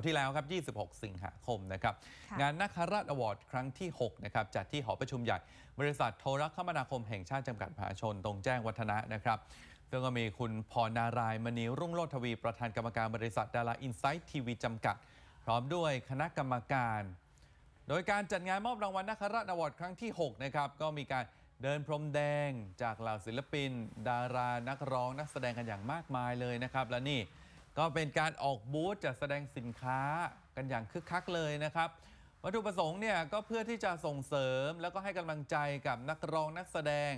ร์ที่แล้วครับ 26 สิงหาคมนะครับ งานนักคราชอวอร์ดครั้งที่ 6 นะครับ จัดที่หอประชุมใหญ่ บริษัทโทรคมนาคมแห่งชาติจำกัดมหาชน ตรงแจ้งวัฒนะนะครับซึ่งก็มีคุณพรนารายณ์มณีรุ่งโรจทวี ประธานกรรมการบริษัทดาราอินไซต์ทีวีจำกัด พร้อมด้วยคณะกรรมการ โดยการจัดงานมอบรางวัลนักราชอวอร์ดครั้งที่ 6 นะครับ ก็มีการเดินพรมแดงจากเหล่าศิลปิน ดารานักร้องนักแสดงกันอย่างมากมายเลยนะครับ และนี่ ก็เป็นการออกบูธจัดแสดงสินค้ากันอย่างคึกคักเลยนะครับ วัตถุประสงค์เนี่ยก็เพื่อที่จะส่งเสริมแล้วก็ให้กำลังใจกับนักร้องนักแสดง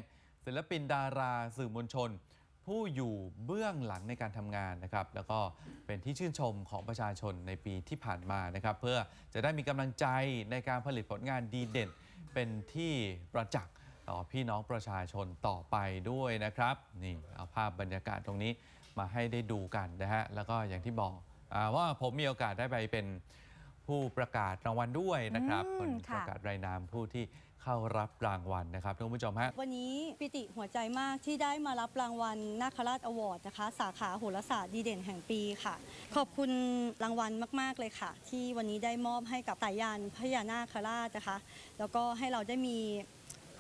ศิลปินดาราสื่อมวลชน ผู้อยู่เบื้องหลังในการทำงานนะครับ แล้วก็เป็นที่ชื่นชมของประชาชนในปีที่ผ่านมานะครับ เพื่อจะได้มีกำลังใจในการผลิตผลงานดีเด่น เป็นที่ประจักษ์ต่อพี่น้องประชาชนต่อไปด้วยนะครับ นี่เอาภาพบรรยากาศตรงนี้ มาให้ได้ดูกันนะฮะแล้วก็อย่างที่บอกอาว่าผมมีโอกาสได้ไปเป็นผู้ประกาศรางวัลด้วยนะครับอืมคนปค่ะระกาศรายนามผู้ที่เข้ารับรางวัลนะครับท่านผู้ชมฮะวันนี้ปิติหัวใจมากที่ได้มารับรางวัลนาคราชอวอร์ดนะคะ สาขาโหราศาสตร์ดีเด่นแห่งปีค่ะ ขอบคุณรางวัลมาก ๆ เลยค่ะ ที่วันนี้ได้มอบให้กับสายยานพญานาคราชนะคะ แล้วก็ให้เราได้มี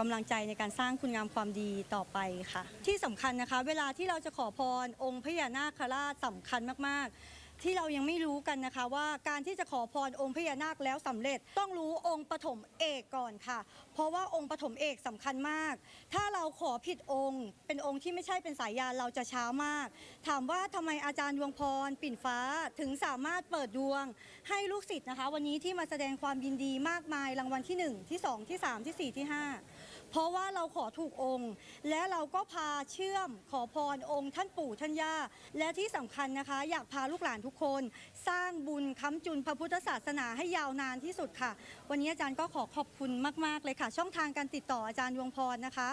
กำลังใจในการสร้างคุณงามความดีต่อไปค่ะ ที่สำคัญนะคะ เวลาที่เราจะขอพรองค์พญานาคราชสำคัญมากๆ ที่เรายังไม่รู้กันนะคะว่าการที่จะขอพรองค์พญานาคแล้วสำเร็จต้องรู้องค์ปฐมเอกก่อนค่ะ เพราะว่าองค์ปฐมเอกสำคัญมาก ถ้าเราขอผิดองค์ เป็นองค์ที่ไม่ใช่เป็นสายยานเราจะช้ามาก ถามว่าทำไมอาจารย์ดวงพร ปิ่นฟ้าถึงสามารถเปิดดวง ให้ลูกศิษย์นะคะ วันนี้ที่มาแสดงความยินดีมากมายรางวัลที่หนึ่งที่สองที่สามที่สี่ที่ห้า เพราะว่าเราขอถูกองค์ และเราก็พาเชื่อมขอพรองค์ท่านปู่ท่านย่า และที่สำคัญนะคะ อยากพาลูกหลานทุกคน สร้างบุญค้ำจุนพระพุทธศาสนาให้ยาวนานที่สุดค่ะ วันนี้อาจารย์ก็ขอขอบคุณมาก ๆ เลยค่ะ ช่องทางการติดต่ออาจารย์ดวงพรนะคะ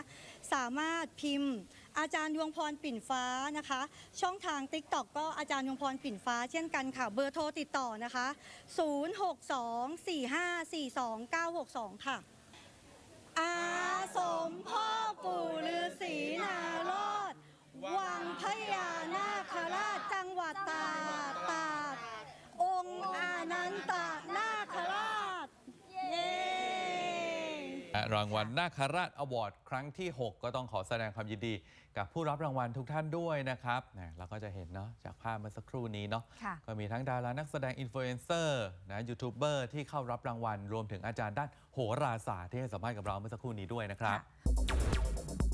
สามารถพิมพ์ อาจารย์ดวงพรปิ่นฟ้านะคะ ช่องทาง t ิ k t o k ก็อาจารย์ดวงพรปิ่นฟ้าเช่นกันค่ะ เบอร์โทรติดต่อนะคะ 0624542962 ค่ะอา สม รางวัลนาคาราชอวอร์ดครั้งที่ 6 ก็ต้องขอแสดงความยินดี กับผู้รับรางวัลทุกท่านด้วยนะครับนะเราก็จะเห็นเนาะจากภาพเมื่อสักครู่นี้เนาะค่ะ ก็มีทั้งดารานักแสดงอินฟลูเอนเซอร์นะยูทูบเบอร์ที่เข้ารับรางวัล รวมถึงอาจารย์ด้านโหราศาสตร์ที่ให้สัมภาษณ์กับเราเมื่อสักครู่นี้ด้วยนะครับ ค่ะ